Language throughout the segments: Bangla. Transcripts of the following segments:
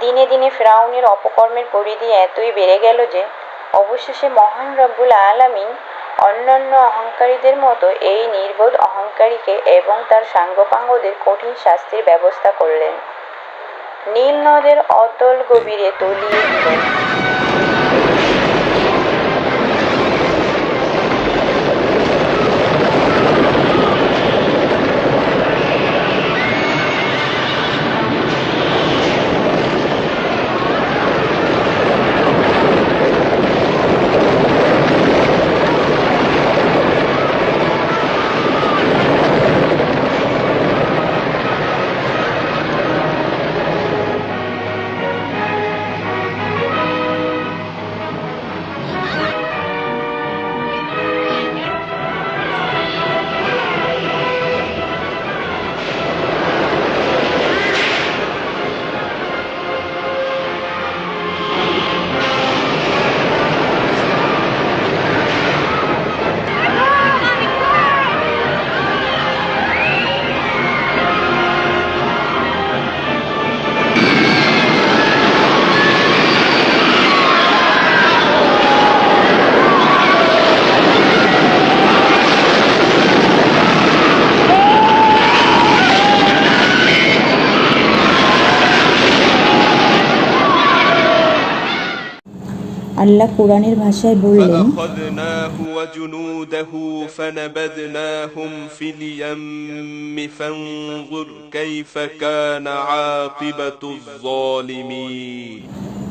দিনে দিনে ফ্রাউনের অপকর্মের পরিধি এতই বেড়ে গেল যে, অবশেষে মহান রব্বুল আলামিন অন্যান্য অহংকারীদের মতো এই নির্বোধ অহংকারীকে এবং তার সাঙ্গপাঙ্গদের কঠিন শাস্তির ব্যবস্থা করলেন। নীল নদের অতল গভীরে তলিয়ে দিলেন। আল্লাহ কোরআনের ভাষায় বললেন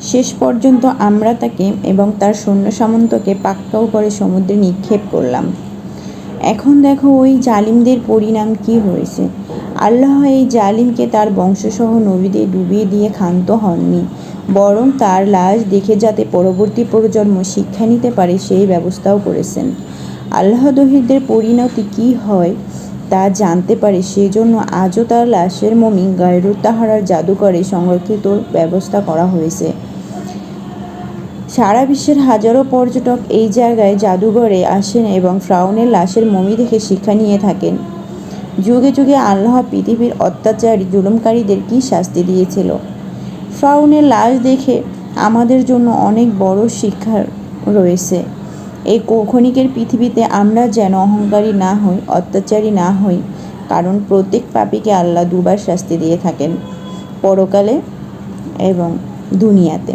শেষ পর্যন্ত আমরা তাকে এবং তার সৈন্য সামন্তকে পাক্কাও করে সমুদ্রে নিক্ষেপ করলাম। এখন দেখো ওই জালিমদের পরিণাম কি হয়েছে। আল্লাহ এই জালিমকে তার বংশসহ নবীদের ডুবিয়ে দিয়ে ক্ষান্ত হননি, বরং তার লাশ দেখে যাতে পরবর্তী প্রজন্ম শিক্ষা নিতে পারে সেই ব্যবস্থাও করেছেন। আল্লাহ দহিদের পরিণতি কি হয় তা জানতে পারে সেজন্য আজও তার লাশের মমি গায়রুত তাহারার জাদুকরে সংরক্ষিত ব্যবস্থা করা হয়েছে। সারা বিশ্বের হাজারো পর্যটক এই জায়গায় জাদুঘরে আসেন এবং ফ্রাউনের লাশের মমি দেখে শিক্ষা নিয়ে থাকেন। যুগে যুগে আল্লাহ পৃথিবীর অত্যাচারী জুলুমকারীদের কী শাস্তি দিয়েছিল? ফ্রাউনের লাশ দেখে আমাদের জন্য অনেক বড় শিক্ষা রয়েছে। এই ক্ষণিকের পৃথিবীতে আমরা যেন অহংকারী না হই, অত্যাচারী না হই, কারণ প্রত্যেক পাপীকে আল্লাহ দুবার শাস্তি দিয়ে থাকেন, পরকালে এবং দুনিয়াতে।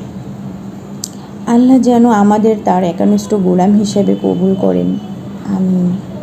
আল্লাহ যেন আমাদের তার একানিষ্ঠ গোলাম হিসেবে কবুল করেন। আমিন।